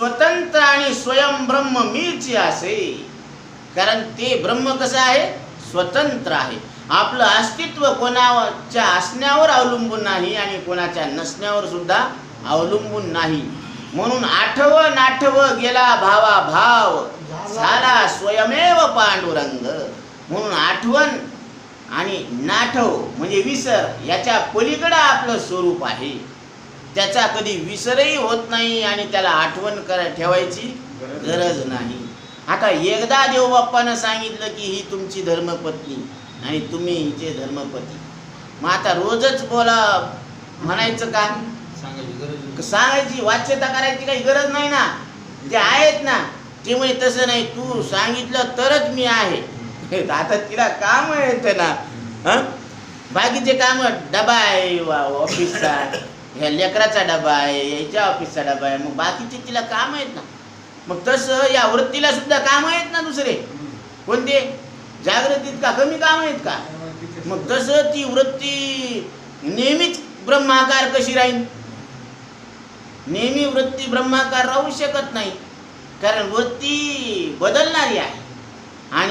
स्वतंत्र आणि स्वयं ब्रह्म मीच असे. कारण ते ब्रह्म कसं आहे? स्वतंत्र आहे. आपलं अस्तित्व कोणाच्या असण्यावर अवलंबून नाही आणि कोणाच्या नसण्यावर सुद्धा अवलंबून नाही. म्हणून आठव नाठव गेला भावा भाव. झाला स्वयमेव पांडुरंग. म्हणून आठवण आणि नाठव म्हणजे विसर याच्या पलीकडं आपलं स्वरूप आहे. त्याचा कधी विसरही होत नाही आणि त्याला आठवण कर ठेवायची गरज नाही. आता एकदा देवबाप्पानं सांगितलं की ही तुमची धर्मपत्नी आणि तुम्ही हिचे धर्मपती. मग आता रोजच बोला म्हणायचं का सांगायची वाच्यता करायची काही गरज नाही ना. ते आहेत ना ते म्हणे तसं नाही. तू सांगितलं तरच मी आहे. आता तिला काम येतं ना. हं? बाकीचे काम डबा आहे वा- ऑफिसचा. ह्या लेकराचा डबा आहे याच्या ऑफिसचा डबा आहे मग बाकीचे तिला काम आहेत ना. मग तसं या वृत्तीला सुद्धा काम आहेत ना दुसरे. कोणते? जागृतीत का? कमी काम आहेत का? मग तसं ती वृत्ती नेहमीच ब्रह्माकार कशी राहील नेहमी वृत्ती ब्रह्माकार राहू शकत नाही. कारण वृत्ती बदलणारी आहे. आणि